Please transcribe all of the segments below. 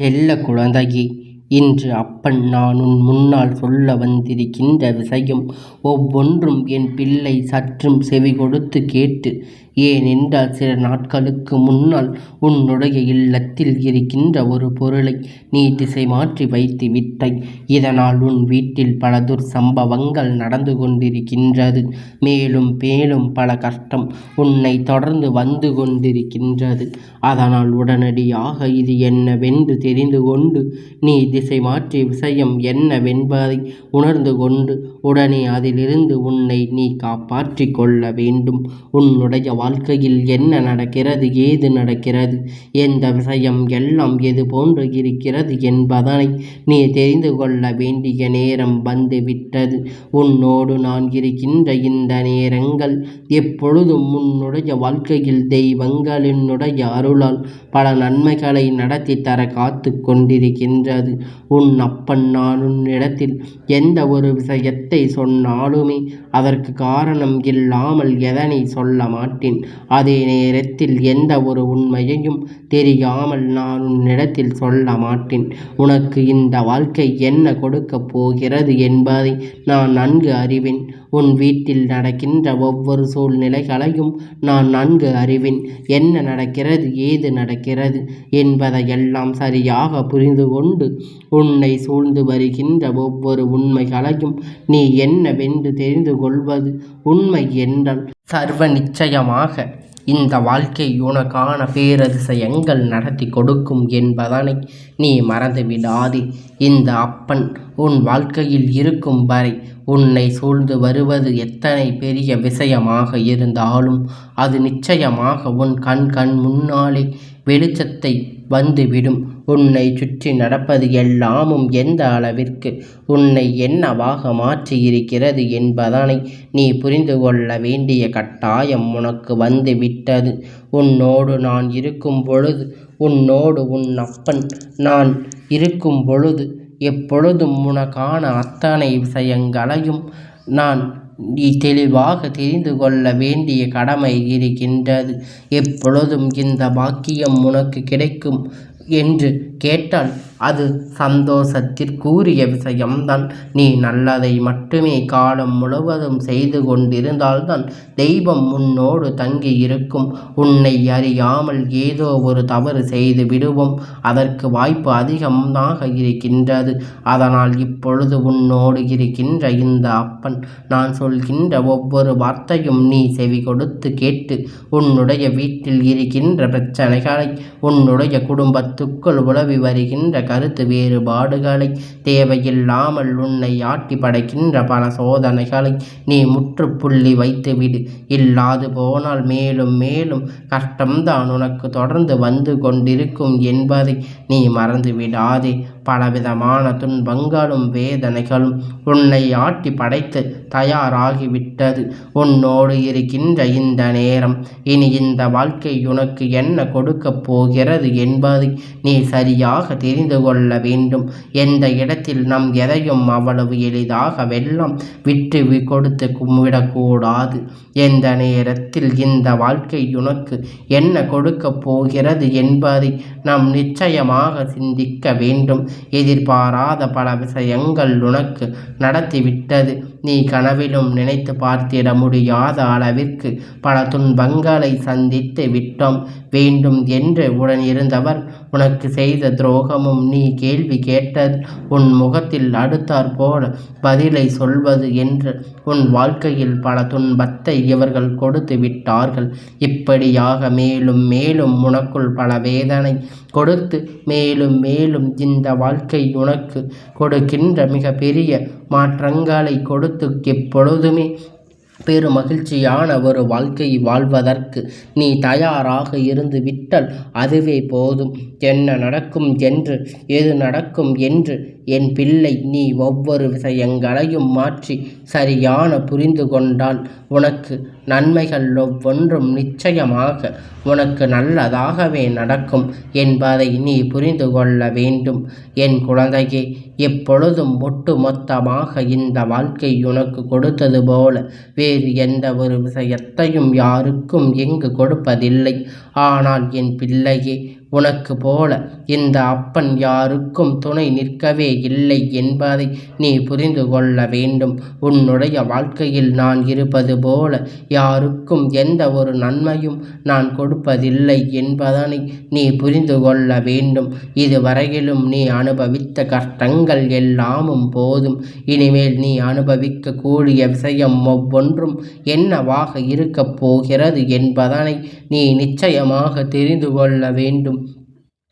செல்ல குழந்தையே இன்று அப்பன் நான் உன் முன்னால் சொல்ல வந்திருக்கின்ற விஷயம் ஒவ்வொன்றும் என் பிள்ளை சற்றும் செவி கொடுத்து கேட்டு ஏனென்றால் சில நாட்களுக்கு முன்னால் உன்னுடைய இல்லத்தில் இருக்கின்ற ஒரு பொருளை நீ திசை மாற்றி வைத்து விட்டாய். இதனால் உன் வீட்டில் பல துர்சம்பவங்கள் நடந்து கொண்டிருக்கின்றது. மேலும் மேலும் பல கஷ்டம் உன்னை தொடர்ந்து வந்து கொண்டிருக்கின்றது. அதனால் உடனடியாக இது என்னவென்று தெரிந்து கொண்டு நீ திசை மாற்றி விஷயம் என்னவென்பதை உணர்ந்து கொண்டு உடனே அதிலிருந்து உன்னை நீ காப்பாற்றி கொள்ள வேண்டும். உன்னுடைய வாழ்க்கையில் என்ன நடக்கிறது ஏது நடக்கிறது எந்த விஷயம் எல்லாம் எது போன்று இருக்கிறது என்பதனை நீ தெரிந்து கொள்ள வேண்டிய நேரம் வந்துவிட்டது. உன்னோடு நான் இருக்கின்ற இந்த நேரங்கள் எப்பொழுதும் உன்னுடைய வாழ்க்கையில் தெய்வங்களினுடைய அருளால் பல நன்மைகளை நடத்தி தர காத்து கொண்டிருக்கின்றது. உன் அப்பன் நான் உன்னிடத்தில் எந்த ஒரு விஷயத்தை சொன்னாலுமே அதற்கு காரணம் இல்லாமல் எதனை சொல்ல மாட்டேன். அதே நேரத்தில் எந்த ஒரு உண்மையையும் தெரியாமல் நான் உன்னிடத்தில் சொல்ல மாட்டேன். உனக்கு இந்த வாழ்க்கை என்ன கொடுக்கப் போகிறது என்பதை நான் நன்கு அறிவேன். உன் வீட்டில் நடக்கின்ற ஒவ்வொரு சூழ்நிலைகளையும் நான் நன்கு அறிவேன். என்ன நடக்கிறது ஏது நடக்கிறது என்பதையெல்லாம் சரியாக புரிந்து கொண்டு உன்னை சூழ்ந்து வருகின்ற ஒவ்வொரு உண்மைகளையும் நீ என்னவென்று தெரிந்து கொள்வது உண்மை என்றால் சர்வ நிச்சயமாக. இந்த வாழ்க்கை உனக்கான பேரதிசயங்கள் நடத்தி கொடுக்கும் என்பதனை நீ மறந்துவிடாதே. இந்த அப்பன் உன் வாழ்க்கையில் இருக்கும் வரை உன்னை சூழ்ந்து வருவது எத்தனை பெரிய விஷயமாக இருந்தாலும் அது நிச்சயமாக உன் கண் கண் முன்னாலே வெளிச்சத்தை வந்துவிடும். உன்னை சுற்றி நடப்பது எல்லாமும் எந்த அளவிற்கு? உன்னை என்னவாக மாற்றியிருக்கிறது என்பதனை நீ புரிந்து கொள்ள வேண்டிய கட்டாயம் உனக்கு வந்து விட்டது. உன்னோடு நான் இருக்கும் பொழுது உன்னோடு உன் அப்பன் நான் இருக்கும் பொழுது எப்பொழுதும் உனக்கான அத்தனை விஷயங்களையும் நான் நீ தெளிவாக தெரிந்து கொள்ள வேண்டிய கடமை இருக்கின்றது. எப்பொழுதும் இந்த பாக்கியம் உனக்கு கிடைக்கும். என்று கேட்டாள். அது சந்தோஷத்திற்குரிய விஷயம்தான். நீ நல்லதை மட்டுமே காலம் முழுவதும் செய்து கொண்டிருந்தால்தான் தெய்வம் உன்னோடு தங்கி இருக்கும் உன்னை அறியாமல் ஏதோ ஒரு தவறு செய்து விடுவோம். அதற்கு வாய்ப்பு அதிகமாக இருக்கின்றது. அதனால் இப்பொழுது உன்னோடு இருக்கின்ற இந்த அப்பன் நான் சொல்கின்ற ஒவ்வொரு வார்த்தையும் நீ செவி கொடுத்து கேட்டு உன்னுடைய வீட்டில் இருக்கின்ற பிரச்சனைகளை உன்னுடைய குடும்பத்துக்குள் உழவி வருகின்ற கருத்து வேறுபாடுகளை தேவையில்லாமல் உன்னை ஆட்டி படைக்கின்ற பல சோதனைகளை நீ முற்றுப்புள்ளி வைத்துவிடு. இல்லாது போனால் மேலும் மேலும் கஷ்டம்தான் உனக்கு தொடர்ந்து வந்து கொண்டிருக்கும் என்பதை நீ மறந்து விடாதே பலவிதமான துன்பங்களும் வேதனைகளும் உன்னை ஆட்டி படைத்து தயாராகிவிட்டது. உன்னோடு இருக்கின்ற இந்த நேரம் இனி இந்த வாழ்க்கை உனக்கு என்ன கொடுக்கப் போகிறது என்பதை நீ சரியாக தெரிந்து கொள்ள வேண்டும். எந்த இடத்தில் நம் எதையும் அவ்வளவு எளிதாக வெள்ளம் விட்டு கொடுத்து கும்பிடக்கூடாது. எந்த நேரத்தில் இந்த வாழ்க்கை உனக்கு என்ன கொடுக்கப் போகிறது என்பதை நாம் நிச்சயமாக சிந்திக்க வேண்டும். எதிர்பாராத பல விஷயங்கள் உனக்கு நடத்திவிட்டது. நீ கனவிலும் நினைத்து பார்த்திட முடியாத அளவிற்கு பல துன்பங்களை சந்தித்து விட்டோம். வேண்டும் என்று உடன் இருந்தவர் உனக்கு செய்த துரோகமும் நீ கேள்வி கேட்டது உன் முகத்தில் அடுத்தாற் போல பதிலை சொல்வது என்று உன் வாழ்க்கையில் பல துன்பத்தை இவர்கள் கொடுத்து விட்டார்கள். இப்படியாக மேலும் மேலும் உனக்குள் பல வேதனை கொடுத்து மேலும் மேலும் இந்த வாழ்க்கை உனக்கு கொடுக்கின்ற மிக பெரிய மாற்றங்களை குடும்பத்துக்கு எப்பொழுதுமே பெரும் மகிழ்ச்சியான ஒரு வாழ்க்கை வாழ்வதற்கு நீ தயாராக இருந்து விட்டால் அதுவே போதும். என்ன நடக்கும் என்று எது நடக்கும் என்று என் பிள்ளை நீ ஒவ்வொரு விஷயங்களையும் மாற்றி சரியான புரிந்து கொண்டால் உனக்கு நன்மைகள் ஒவ்வொன்றும் நிச்சயமாக உனக்கு நல்லதாகவே நடக்கும் என்பதை நீ புரிந்து கொள்ள வேண்டும். என் குழந்தையே எப்பொழுதும் ஒட்டு மொத்தமாக இந்த வாழ்க்கை உனக்கு கொடுத்தது போல வேறு எந்த ஒரு விஷயத்தையும் யாருக்கும் எங்கு கொடுப்பதில்லை. ஆனால் என் பிள்ளையே உனக்கு போல. இந்த அப்பன் யாருக்கும் துணை நிற்கவே இல்லை என்பதை நீ புரிந்து கொள்ள வேண்டும். உன்னுடைய வாழ்க்கையில் நான் இருப்பது போல. யாருக்கும் எந்த ஒரு நன்மையும் நான் கொடுப்பதில்லை என்பதனை நீ புரிந்து கொள்ள வேண்டும். இதுவரையிலும் நீ அனுபவித்த கஷ்டங்கள் எல்லாமும் போதும். இனிமேல் நீ அனுபவிக்க கூடிய விஷயம் ஒவ்வொன்றும் என்னவாக இருக்கப் போகிறது என்பதனை நீ நிச்சயமாக தெரிந்து கொள்ள வேண்டும்.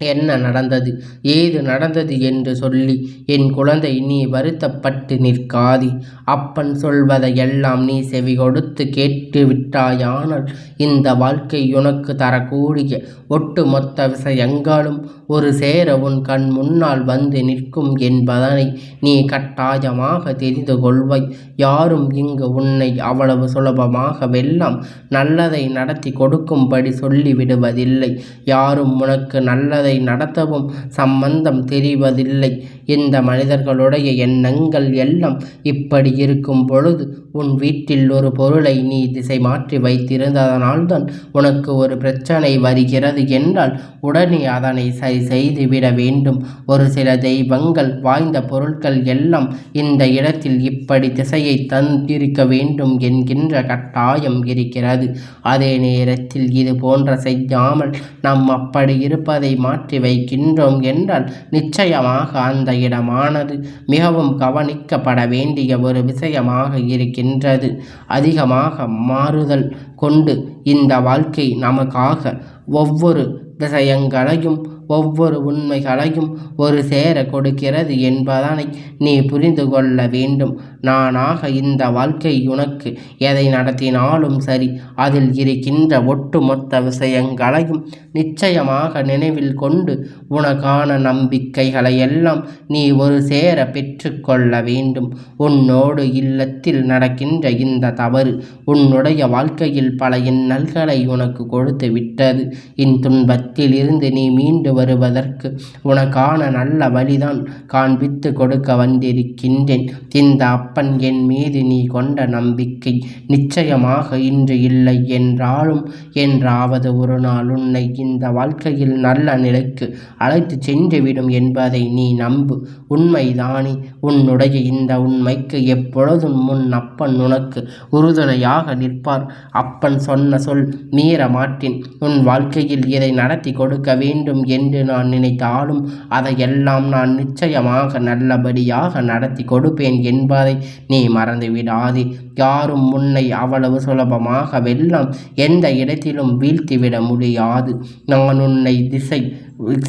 என்ன நடந்தது? ஏது நடந்தது என்று சொல்லி என் குழந்தை நீ வருத்தப்பட்டு நிற்காதி. அப்பன் சொல்வதை எல்லாம் நீ செவி கொடுத்து கேட்டு விட்டாயானால் இந்த வாழ்க்கை உனக்கு தரக்கூடிய ஒட்டுமொத்த விஷயங்களும் ஒரு சேர உன் கண் முன்னால் வந்து நிற்கும் என்பதனை நீ கட்டாயமாக தெரிந்து கொள்வாய். யாரும் இங்கு உன்னை அவ்வளவு சுலபமாக வெல்லாம் நல்லதை நடத்தி கொடுக்கும்படி சொல்லிவிடுவதில்லை. யாரும் உனக்கு நல்லதை அதை நடத்தவும் சம்பந்தம் தெரிவதில்லை. இந்த மனிதர்களுடைய எண்ணங்கள் எல்லாம் இப்படி இருக்கும் பொழுது உன் வீட்டில் ஒரு பொருளை நீ திசை மாற்றி வைத்திருந்ததனால்தான் உனக்கு ஒரு பிரச்சனை வருகிறது என்றால் உடனே அதனை சரி செய்துவிட வேண்டும். ஒரு சில தெய்வங்கள் வாய்ந்த பொருட்கள் எல்லாம் இந்த இடத்தில் இப்படி திசையை தந்திருக்க வேண்டும் என்கின்ற கட்டாயம் இருக்கிறது. அதே நேரத்தில் இது போன்ற செய்யாமல் நாம் அப்படி இருப்பதை மாற்றி வைக்கின்றோம் என்றால் நிச்சயமாக அந்த இடமானது மிகவும் கவனிக்கப்பட வேண்டிய ஒரு விஷயமாக இருக்கின்றது. அதிகமாக மாறுதல் கொண்டு இந்த வாழ்க்கை நமக்காக ஒவ்வொரு விஷயங்களையும் ஒவ்வொரு உண்மைகளையும் ஒரு சேர கொடுக்கிறது என்பதனை நீ புரிந்து கொள்ள வேண்டும். நானாக இந்த வாழ்க்கை உனக்கு எதை நடத்தினாலும் சரி அதில் இருக்கின்ற ஒட்டுமொத்த விஷயங்களையும் நிச்சயமாக நினைவில் கொண்டு உனக்கான நம்பிக்கைகளை எல்லாம் நீ ஒரு சேர பெற்றுக்கொள்ள வேண்டும். உன்னோடு இல்லத்தில் நடக்கின்ற இந்த தவறு உன்னுடைய வாழ்க்கையில் பல இன்னல்களை உனக்கு கொடுத்து விட்டது. இத்துன்பத்தில் இருந்து நீ மீண்டு வருவதற்கு உனக்கான நல்ல வழிதான் காண்பித்து கொடுக்க வந்திருக்கின்றேன். இந்த அப்பன் என் மீது நீ கொண்ட நம்பிக்கை நிச்சயமாக இன்று இல்லை என்றாலும் என்றாவது ஒரு நாள் உன்னை இந்த வாழ்க்கையில் நல்ல நிலைக்கு அழைத்து சென்றுவிடும் என்பதை நீ நம்பு. உண்மைதானே உன்னுடைய இந்த உண்மைக்கு எப்பொழுதும் முன் அப்பன் உனக்கு உறுதுணையாக நிற்பார். அப்பன் சொன்ன சொல் மீற மாட்டேன். உன் வாழ்க்கையில் இதை நட நடத்தி கொடுக்க வேண்டும் என்று நான் நினைத்தாலும் அதையெல்லாம் நான் நிச்சயமாக நல்லபடியாக நடத்தி கொடுப்பேன் என்பதை நீ மறந்து விடாதே யாரும் உன்னை அவ்வளவு சுலபமாக வெல்லம் எந்த இடத்திலும் வீழ்த்திவிட முடியாது. நான் உன்னை திசை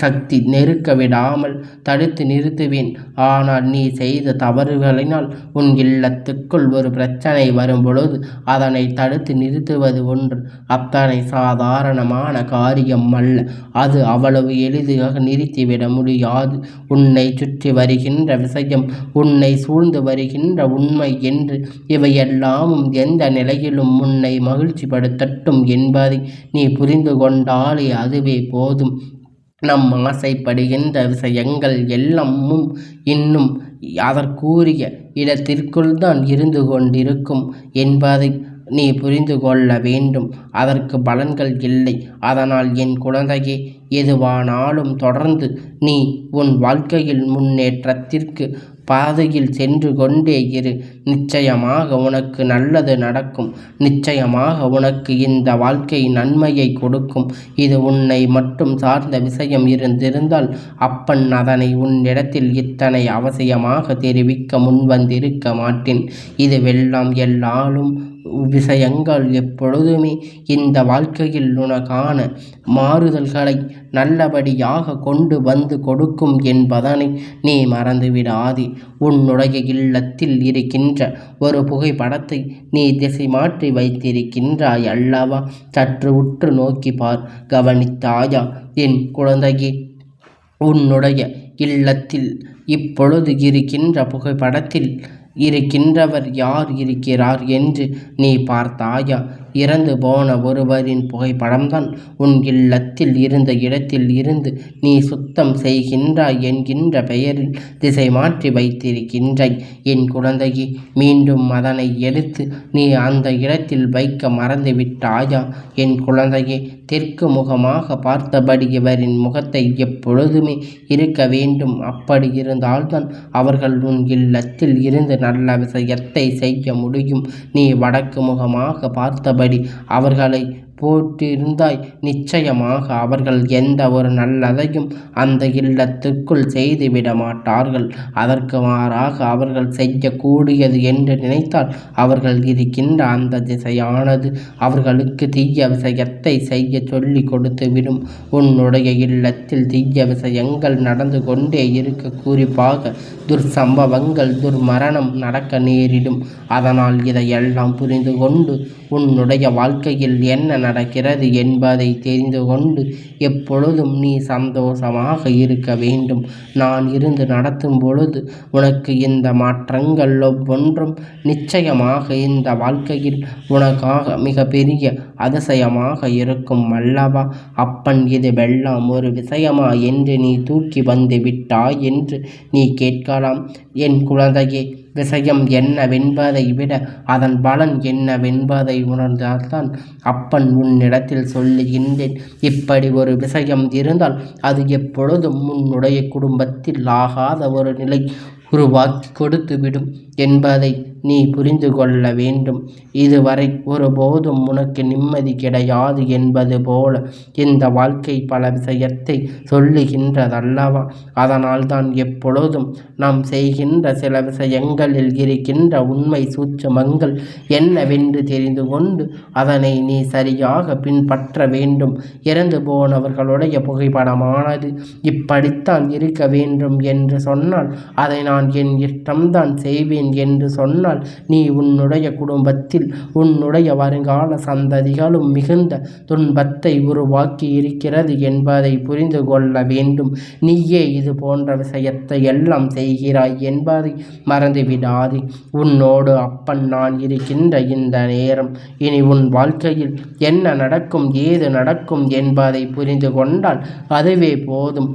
சக்தி நெருக்க விடாமல் தடுத்து நிறுத்துவேன். ஆனால் நீ செய்த தவறுகளினால் உன் இல்லத்துக்குள் ஒரு பிரச்சனை வரும்பொழுது அதனை தடுத்து நிறுத்துவது ஒன்று. அத்தனை சாதாரணமான காரியம் அல்ல. அது அவ்வளவு எளிதாக நிறுத்திவிட முடியாது. உன்னை சுற்றி வருகின்ற விஷயம் உன்னை சூழ்ந்து வருகின்ற உண்மை என்று இவையெல்லாமும் எந்த நிலையிலும் உன்னை மகிழ்ச்சிப்படுத்தட்டும் என்பதை நீ புரிந்து கொண்டாலே அதுவே போதும். நம் ஆசைப்படுகின்ற விஷயங்கள் எல்லாமும் இன்னும் அதற்குரிய இடத்திற்குள் தான் இருந்து கொண்டிருக்கும் என்பதை நீ புரிந்து கொள்ள வேண்டும். அதற்கு பலன்கள் இல்லை. அதனால் என் குழந்தையே எதுவானாலும் தொடர்ந்து நீ உன் வாழ்க்கையில் முன்னேற்றத்திற்கு பாதையில் சென்று கொண்டே இரு. நிச்சயமாக உனக்கு நல்லது நடக்கும். நிச்சயமாக உனக்கு இந்த வாழ்க்கை நன்மையை கொடுக்கும். இது உன்னை மட்டும் சார்ந்த விஷயம் இருந்திருந்தால் அப்பன் அதனை உன்னிடத்தில் இத்தனை அவசியமாக தெரிவிக்க முன்வந்திருக்க மாட்டேன். இதுவெல்லாம் எல்லாலும் விஷயங்கள் எப்பொழுதுமே இந்த வாழ்க்கையில் உனக்கான மாறுதல்களை நல்லபடியாக கொண்டு வந்து கொடுக்கும் என்பதனை நீ மறந்துவிடாதே. உன்னுடைய இல்லத்தில் இருக்கின்ற ஒரு புகைப்படத்தை நீ திசை மாற்றி வைத்திருக்கின்றாய் அல்லவா? சற்று உற்று நோக்கி பார் கவனித்தாயா? என் குழந்தையே உன்னுடைய இல்லத்தில் இப்பொழுது இருக்கின்ற புகைப்படத்தில் இருக்கின்றவர் யார் இருக்கிறார் என்று நீ பார்த்தாயா? இறந்து போன ஒருவரின் புகைப்படம்தான். உன் இல்லத்தில் இருந்த இடத்தில் இருந்து நீ சுத்தம் செய்கின்றாய் என்கின்ற பெயரில் திசை மாற்றி வைத்திருக்கின்றாய். என் குழந்தையே மீண்டும் அதனை எடுத்து நீ அந்த இடத்தில் வைக்க மறந்து விட்டாயா என் குழந்தையே தெற்கு முகமாக பார்த்தபடி இவரின் முகத்தை எப்பொழுதுமே இருக்க வேண்டும். அப்படி இருந்தால்தான் அவர்கள் உன் இல்லத்தில் இருந்து நல்ல விஷயத்தை செய்ய முடியும். நீ வடக்கு முகமாக பார்த்தபடி அவர்களை போட்டிருந்தாய் நிச்சயமாக அவர்கள் எந்த ஒரு நல்லதையும் அந்த இல்லத்திற்குள் செய்துவிட மாட்டார்கள். அதற்கு மாறாக அவர்கள் செய்யக்கூடியது என்று நினைத்தால் அவர்கள் இருக்கின்ற அந்த திசையானது அவர்களுக்கு தீய விஷயத்தை செய்ய சொல்லி கொடுத்துவிடும். உன்னுடைய இல்லத்தில் தீய விஷயங்கள் நடந்து கொண்டே இருக்க. குறிப்பாக துர்சம்பவங்கள் துர்மரணம் நடக்க நேரிடும். அதனால் இதையெல்லாம் புரிந்து கொண்டு உன்னுடைய வாழ்க்கையில் என்ன நடக்கிறது என்பதை தெரிந்து கொண்டு எப்பொழுதும் நீ சந்தோஷமாக இருக்க வேண்டும். நான் இருந்து நடத்தும் பொழுது உனக்கு இந்த மாற்றங்கள் ஒவ்வொன்றும் நிச்சயமாக இந்த வாழ்க்கையில் உனக்காக மிக பெரிய அதிசயமாக இருக்கும் அல்லவா? அப்பன் இது வெள்ளம் ஒரு விஷயமா என்று நீ தூக்கி வந்து விட்டாய் என்று நீ கேட்கலாம். என் குழந்தையே விஷயம் என்னவென்பதை விட அதன் பலன் என்னவென்பதை உணர்ந்தால்தான் அப்பன் உன்னிடத்தில் சொல்லுகின்றேன். இப்படி ஒரு விஷயம் இருந்தால் அது எப்பொழுதும் உன்னுடைய குடும்பத்தில் ஆகாத ஒரு நிலை உருவாக்கி கொடுத்துவிடும். என்பதை நீ புரிந்து கொள்ள வேண்டும். இதுவரை ஒருபோதும் உனக்கு நிம்மதி கிடையாது என்பது போல இந்த வாழ்க்கை பல விஷயத்தை சொல்லுகின்றதல்லவா? அதனால்தான் எப்பொழுதும் நாம் செய்கின்ற சில விஷயங்களில் இருக்கின்ற உண்மை சூட்சமங்கள் என்னவென்று தெரிந்து கொண்டு அதனை நீ சரியாக பின்பற்ற வேண்டும். இறந்து போனவர்களுடைய புகைப்படமானது இப்படித்தான் இருக்க வேண்டும் என்று சொன்னால் அதை நான் என் இஷ்டம்தான் செய்வேன் என்று சொன்னால் நீ உன்னுடைய குடும்பத்தில் உன்னுடைய வருங்கால சந்ததிகளும் மிகுந்த துன்பத்தை உருவாக்கி இருக்கிறது என்பதை புரிந்து கொள்ள வேண்டும். நீயே இது போன்ற விஷயத்தை எல்லாம் செய்கிறாய் என்பதை மறந்துவிடாது. உன்னோடு அப்பன் நான் இருக்கின்ற இந்த நேரம் இனி உன் வாழ்க்கையில் என்ன நடக்கும் ஏது நடக்கும் என்பதை புரிந்து கொண்டால் அதுவே போதும்.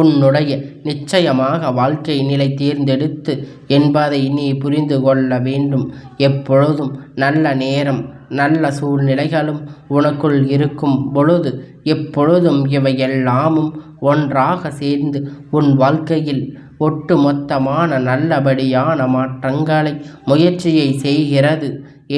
உன்னுடைய நிச்சயமாக வாழ்க்கை நிலை தேர்ந்தெடுத்து என்பதை நீ புரிந்து கொள்ள வேண்டும். எப்பொழுதும் நல்ல நேரம் நல்ல சூழ்நிலைகளும் உனக்குள் இருக்கும் பொழுது எப்பொழுதும் இவையெல்லாமும் ஒன்றாக சேர்ந்து உன் வாழ்க்கையில் ஒட்டுமொத்தமான நல்லபடியான மாற்றங்களை முயற்சியை செய்கிறது.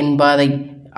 என்பதை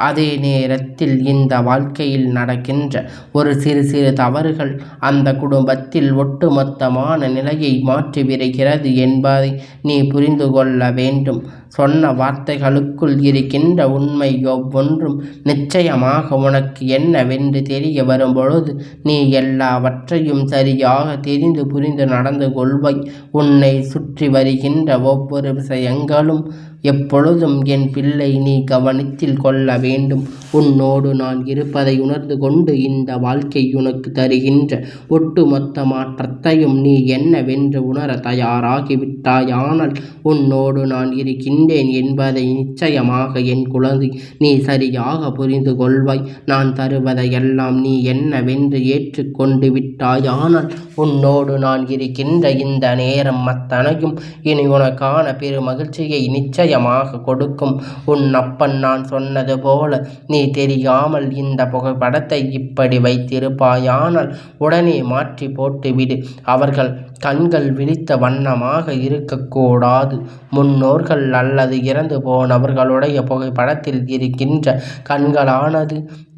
அதே நேரத்தில் இந்த வாழ்க்கையில் நடக்கின்ற ஒரு சிறு சிறு தவறுகள் அந்த குடும்பத்தில் ஒட்டுமொத்தமான நிலையை மாற்றிவிடுகிறது என்பதை நீ புரிந்து கொள்ள வேண்டும். சொன்ன வார்த்தைகளுக்குள் இருக்கின்ற உண்மை ஒவ்வொன்றும் நிச்சயமாக உனக்கு என்னவென்று தெரிய வரும்பொழுது நீ எல்லாவற்றையும் சரியாக தெரிந்து புரிந்து நடந்து கொள்வாய். உன்னை சுற்றி வருகின்ற ஒவ்வொரு விஷயங்களும் எப்பொழுதும் என் பிள்ளை நீ கவனத்தில் கொள்ள வேண்டும். உன்னோடு நான் இருப்பதை உணர்ந்து கொண்டு இந்த வாழ்க்கை உனக்கு தருகின்ற ஒட்டுமொத்த மாற்றத்தையும் நீ என்னவென்று உணர தயாராகிவிட்டாயானால் உன்னோடு நான் இருக்கின்றேன் என்பதை நிச்சயமாக என் குழந்தை நீ சரியாக புரிந்து கொள்வாய். நான் தருவதையெல்லாம் நீ என்னவென்று ஏற்றுக்கொண்டு விட்டாயானால் உன்னோடு நான் இருக்கின்ற இந்த நேரம் அத்தனையும் இனி உனக்கான பெரு மகிழ்ச்சியை நிச்சயம் நிச்சயமாக கொடுக்கும். உன் அப்பன் நான் சொன்னது போல நீ தெரியாமல் இந்த புகைப்படத்தை இப்படி வைத்திருப்பாயானால் உடனே மாற்றி போட்டுவிடு. அவர்கள் கண்கள் விழித்த வண்ணமாக இருக்கக்கூடாது. முன்னோர்கள் அல்லது இறந்து போனவர்களுடைய புகைப்படத்தில் இருக்கின்ற கண்களானது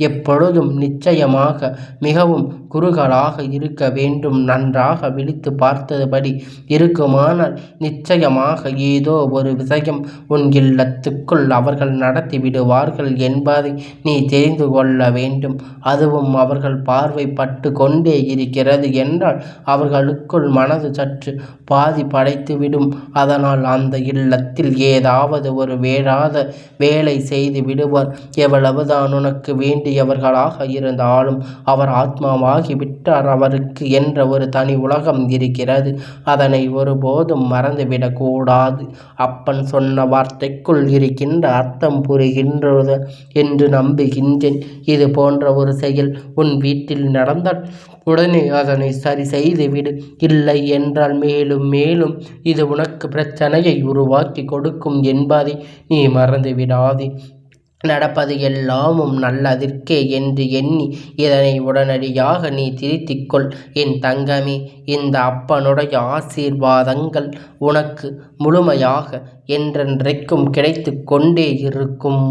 எப்பொழுதும் நிச்சயமாக மிகவும் குருக்களாக இருக்க வேண்டும். நன்றாக விழித்து பார்த்தபடி இருக்குமானால் நிச்சயமாக ஏதோ ஒரு விஷயம் உன் இல்லத்துக்குள் அவர்கள் நடத்தி விடுவார்கள் என்பதை நீ தெரிந்து கொள்ள வேண்டும். அதுவும் அவர்கள் பார்வை பட்டு கொண்டே இருக்கிறது என்றால் அவர்களுக்குள் மனது சற்று பாதி படைத்துவிடும் அதனால் அந்த இல்லத்தில் ஏதாவது ஒரு வேறாத வேலை செய்து விடுவார். எவ்வளவுதான் உனக்கு வேண்டியவர்களாக இருந்தாலும் அவர் ஆத்மாவாக விட்டார் அவருக்கு என்ற ஒரு தனி உலகம் இருக்கிறது. அதனை ஒருபோதும் மறந்துவிடக்கூடாது. அப்பன் சொன்ன வார்த்தைக்குள் இருக்கின்ற அர்த்தம் புரிகின்றது என்று நம்புகின்றேன். இது போன்ற ஒரு செயல் உன் வீட்டில் நடந்தால் உடனே அதனை சரி செய்துவிடு. இல்லை என்றால் மேலும் மேலும் இது உனக்கு பிரச்சனையை உருவாக்கி கொடுக்கும் என்பதை நீ மறந்துவிடாதே. நடப்பது எல்லாமும் நல்லதிற்கே என்று எண்ணி இதனை உடனடியாக நீ திருத்திக்கொள். என் தங்கமே இந்த அப்பனுடைய ஆசீர்வாதங்கள் உனக்கு முழுமையாக என்றென்றைக்கும் கிடைத்து கொண்டே இருக்கும்.